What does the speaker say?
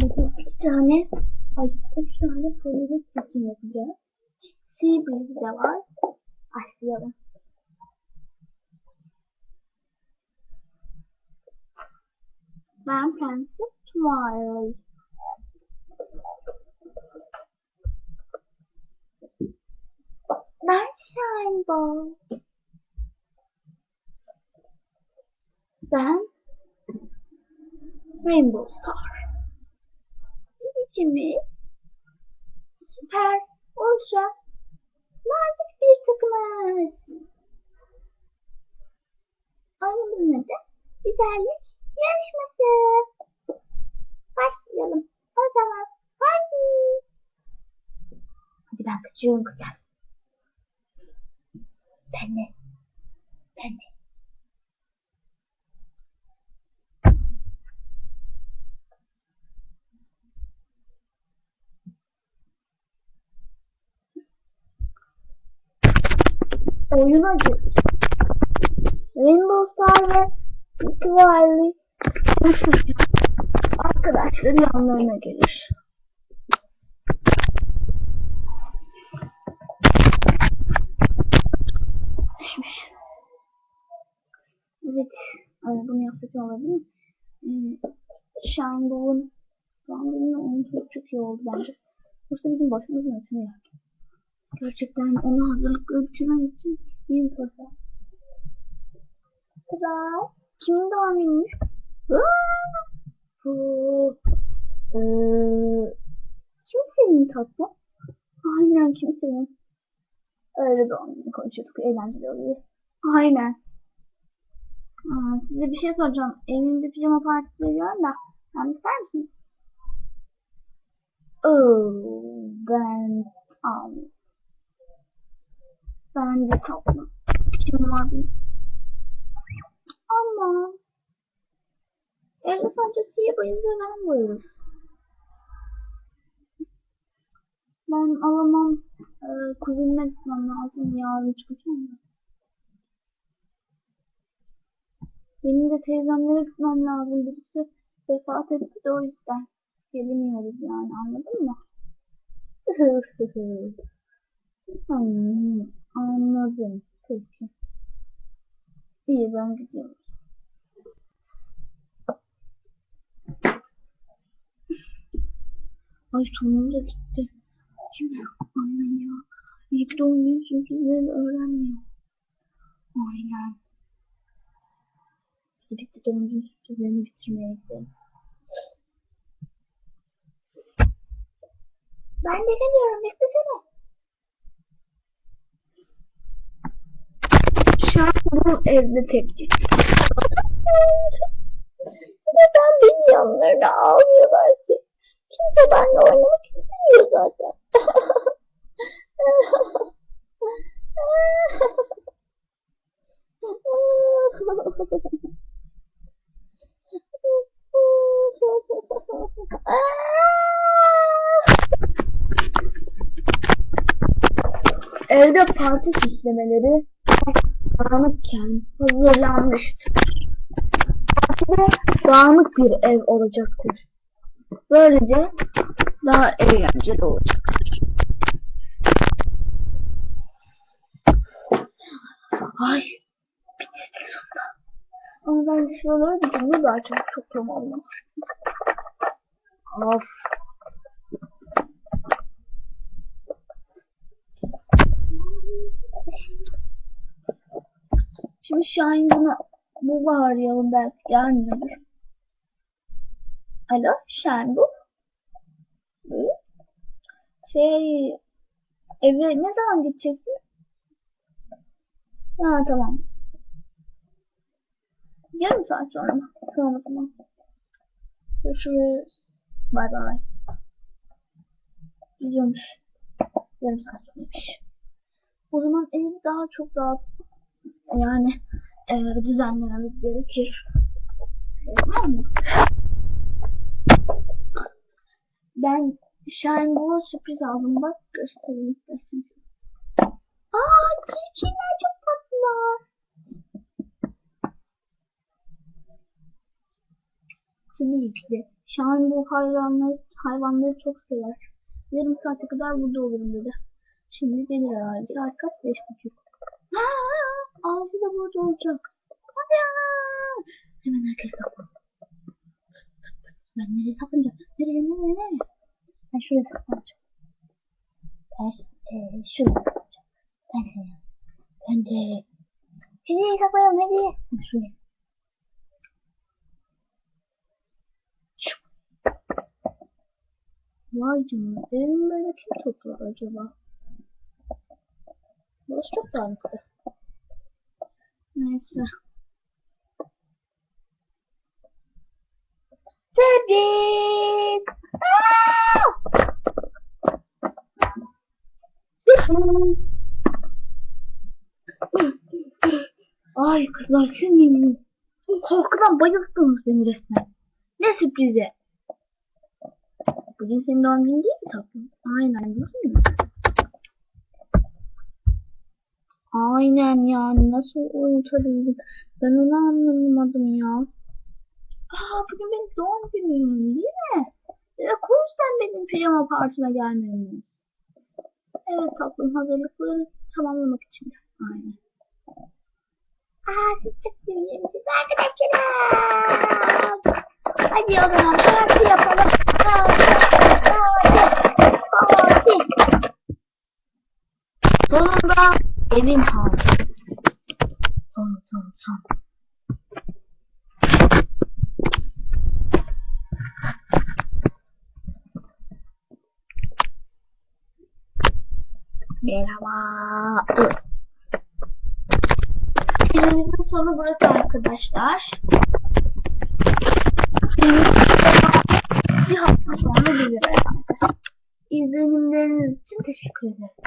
Bugün iki tane, ay üç tane politik çekim yapacağız. Seabreeze de var. Başlayalım. Ben Prenses Twilight. Ben Shineball. Ben Rainbow Star. İkimiz süper ultra nazik bir takımız. Oyunun adı güzellik yarışması. Başlayalım. O zaman hadi. Hadi ben kaçıyorum kızlar. Ben de. Oyuna gir. Rainbow Star ve Twilight arkadaşları yanlarına gelir. Düşmüş. Evet. Ay, bunu yapsak olabilir mi? Şu an benimle oynaması çok iyi oldu bence. Yoksa bizim başımızın açını yaptı. Gerçekten onu hazırlıklı bitirmemiz için iyi bir fırsat. Kral, kimin doğum günüymüş? Bu, eee, kimsenin tatlı? Aynen kimsenin. Öyle doğum günü konuşuyorduk, eğlenceli oluyor. Aynen. Aa, size bir şey soracağım. Evimde pijama partisi veriyorum da, sen ister misiniz? Oo, ben almayayım. Ben de tatlı. Kim var benim? Ama evde sadece siyah bayıldıran varız. Ben alamam. E, kuzenime gitmem lazım. Yarın çıkacağım da. Benim de teyzemlere gitmem lazım. Birisi vefat etti de o yüzden. Gelemiyoruz yani anladın mı? hmm, anladım. Peki. İyi ben gidiyorum. Ay sonunda bitti. Kim ya? Aynen ya. Ki doğum günü sürprizleri öğrenmiyor. Aynen. Birlikte doğum günü sürprizlerini bitirmeye gidelim. Ben de geliyorum. Beklesene. Bu evde tepki. Neden beni yanlarına almıyorlar ki? Kimse benimle oynamak istemiyor zaten. Evde parti süslemeleri dağınıkken hazırlanmıştır. Partide dağınık bir ev olacaktır. Böylece daha eğlenceli olacaktır. Ay, bitirdik sonunda. Ama ben şuraları bir cümle daha çok tamamlamıştım. Of. Şimdi Şahin buna bu bağırıyalım belki gelmiyordur. Alo Şahin bu. Şey eve ne zaman gideceksin? Ha tamam. Yarım saat sonra mı? Tamam o zaman. Görüşürüz. Bay bay. Gidiyormuş. Yarım saat sonraymış. O zaman evi daha çok daha yani e, düzenlememiz gerekir. Tamam mı? Ben Shine Ball'a sürpriz aldım. Bak göstereyim isterseniz. Aa çirkinler çok tatlılar. Tabii ki de. Şahin bu hayvanları, hayvanları çok sever. Yarım saate kadar burada olurum dedi. Şimdi gelir herhalde. Saat kaç? Beş buçuk. Aa, olacak. Hadi. Hemen herkes saklanıyor. Ben nereye saklanacağım? Nereye nereye nereye? Ben şuraya saklanacağım. Ben e, şuraya saklanacağım. Ben de. Ben de. Nereye saklanıyorum nereye? Ben şuraya. Vay canına. Evimi böyle kim topladı acaba? Burası çok dağınıktı. Neyse. Cedric! Ay kızlar siz miydiniz? Korkudan bayılttınız beni resmen. Ne sürprizi? Bugün senin doğum günün değil mi tatlım? Aynen değil mi? Aynen yani nasıl unutabildim? Ben onu anlamadım ya. Aa bugün benim doğum günüm değil mi? E, o benim pijama partime gelmemiz. Evet tatlım hazırlıkları tamamlamak için. Aynen. Aa siz çok seviyorsunuz arkadaşlarım. Hadi o zaman parti yapalım. Parti, parti, parti. Sonunda evin hali. Son, son, son. Merhaba. Filmimizin sonu burası arkadaşlar. Bir hafta sonra gelir. İzlenimleriniz için teşekkür ederiz.